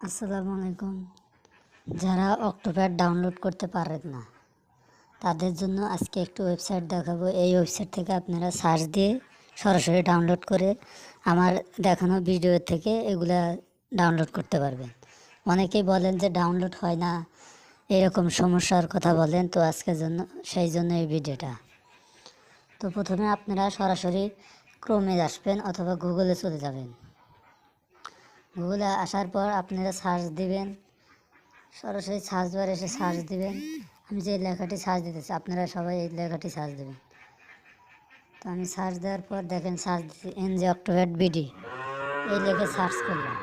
আসসালামু আলাইকুম। যারা অক্টোপ্যাড ডাউনলোড করতে পারেন না, তাদের জন্য আজকে একটু ওয়েবসাইট দেখাবো। এই ওয়েবসাইট থেকে আপনারা সার্চ দিয়ে সরাসরি ডাউনলোড করে আমার দেখানো ভিডিও থেকে এগুলা ডাউনলোড করতে পারবেন। অনেকেই বলেন যে ডাউনলোড হয় না, এরকম সমস্যার কথা বলেন, তো আজকের জন্য, সেই জন্য এই ভিডিওটা। তো প্রথমে আপনারা সরাসরি ক্রোমে আসবেন অথবা গুগলে চলে যাবেন। গুগলে আসার পর আপনারা সার্চ দিবেন। সরাসরি সার্চ বার এসে সার্চ দিবেন। আমি যে লেখাটি সার্চ দিতেছি আপনারা সবাই এই লেখাটি সার্চ দেবেন। তো আমি সার্চ দেওয়ার পর দেখেন সার্চ দিচ্ছি এন জে অক্টোভেট বিডি। এই লেখে সার্চ করলাম।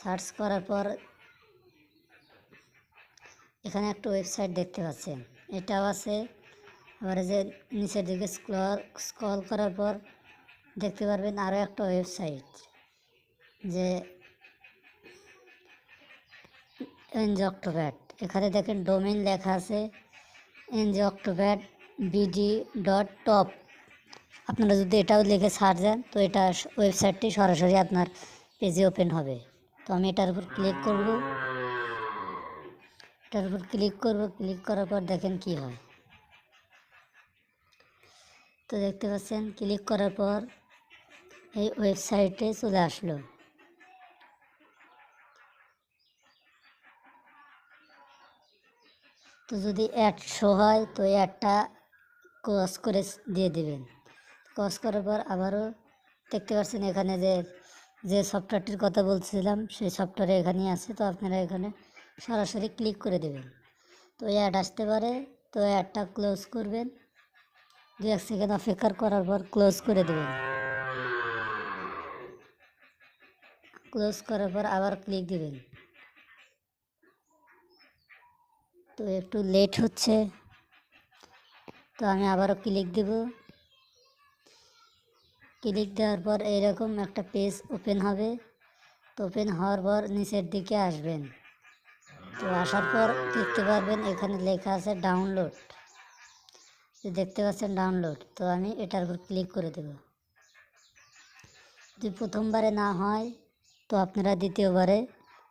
সার্চ করার পর এখানে একটা ওয়েবসাইট দেখতে পাচ্ছেন। এটাও আছে। আবার যে নিচের দিকে স্ক্রল স্ক্রল করার পর দেখতে পারবেন আরও একটা ওয়েবসাইট। যে এনজি অক্টোপ্যাড এখানে দেখেন ডোমেন লেখা আছে NG octopad BD dot top আপনারা যদি এটাও লিখে সার্চ দেন, তো এটা ওয়েবসাইটটি সরাসরি আপনার পেজে ওপেন হবে। তো আমি এটার উপর ক্লিক করব। এটার উপর ক্লিক করব। ক্লিক করার পর দেখেন কি হয়। তো দেখতে পাচ্ছেন ক্লিক করার পর এই ওয়েবসাইটে চলে আসলো। তো যদি অ্যাড শো হয়, তো অ্যাডটা ক্রস করে দিয়ে দেবেন। ক্রস করার পর আবারও দেখতে পাচ্ছেন এখানে যে যে সফটওয়্যারটির কথা বলছিলাম, সেই সফটওয়্যার এখানেই আছে, তো আপনারা এখানে সরাসরি ক্লিক করে দেবেন। তো অ্যাড আসতে পারে, তো অ্যাডটা ক্লোজ করবেন। দু এক সেকেন্ড অপেক্ষা করার পর ক্লোজ করে দেবেন। ক্লোজ করার পর আবার ক্লিক দিবেন। তো একটু লেট হচ্ছে। তো আমি আবারও ক্লিক দেব। ক্লিক দেওয়ার পর এইরকম একটা পেজ ওপেন হবে। তো ওপেন হওয়ার পর নিচের দিকে আসবেন। তো আসার পর দেখতে পারবেন এখানে লেখা আছে ডাউনলোড দেখতে পাচ্ছেন ডাউনলোড তো আমি এটার উপর ক্লিক করে দেব। যদি প্রথমবারে না হয়, তো আপনারা দ্বিতীয়বারে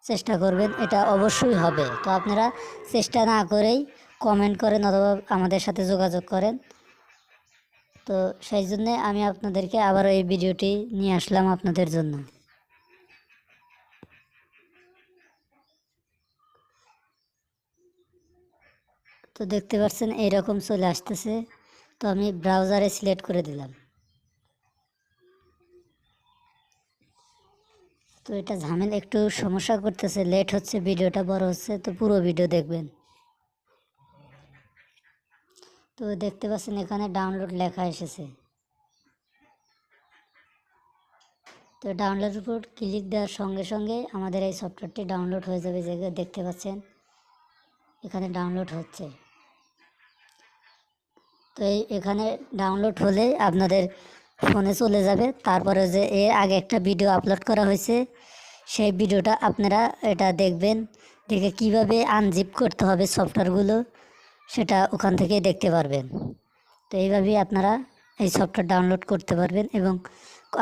চেষ্টা করবেন, এটা অবশ্যই হবে। তো আপনারা চেষ্টা না করেই কমেন্ট করেন অথবা আমাদের সাথে যোগাযোগ করেন। তো সেই জন্যে আমি আপনাদেরকে আবার এই ভিডিওটি নিয়ে আসলাম আপনাদের জন্য। তো দেখতে পাচ্ছেন, এইরকম চলে আসতেছে। তো আমি ব্রাউজারে সিলেক্ট করে দিলাম। তো এটা ঝামেলা, একটু সমস্যা করতেছে লেট হচ্ছে, ভিডিওটা বড় হচ্ছে, তো পুরো ভিডিও দেখবেন। তো দেখতে পাচ্ছেন এখানে ডাউনলোড লেখা এসেছে। তো ডাউনলোড উপর ক্লিক দেওয়ার সঙ্গে সঙ্গে আমাদের এই সফটওয়্যারটি ডাউনলোড হয়ে যাবে, যে দেখতে পাচ্ছেন। এখানে ডাউনলোড হচ্ছে। তো এই এখানে ডাউনলোড হলে আপনাদের ফোনে চলে যাবে। তারপরে যে এর আগে একটা ভিডিও আপলোড করা হয়েছে, সেই ভিডিওটা আপনারা এটা দেখবেন। দেখে কীভাবে আনজিপ করতে হবে সফটওয়্যারগুলো সেটা ওখান থেকে দেখতে পারবেন। তো এইভাবেই আপনারা এই সফটওয়্যার ডাউনলোড করতে পারবেন এবং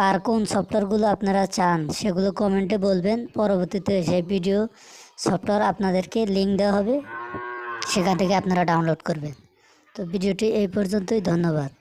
আর কোন সফটওয়্যারগুলো আপনারা চান, সেগুলো কমেন্টে বলবেন। পরবর্তীতে সেই ভিডিও সফটওয়্যার আপনাদেরকে লিঙ্ক দেওয়া হবে, সেখান থেকে আপনারা ডাউনলোড করবেন। তো ভিডিওটি এই পর্যন্তই, ধন্যবাদ।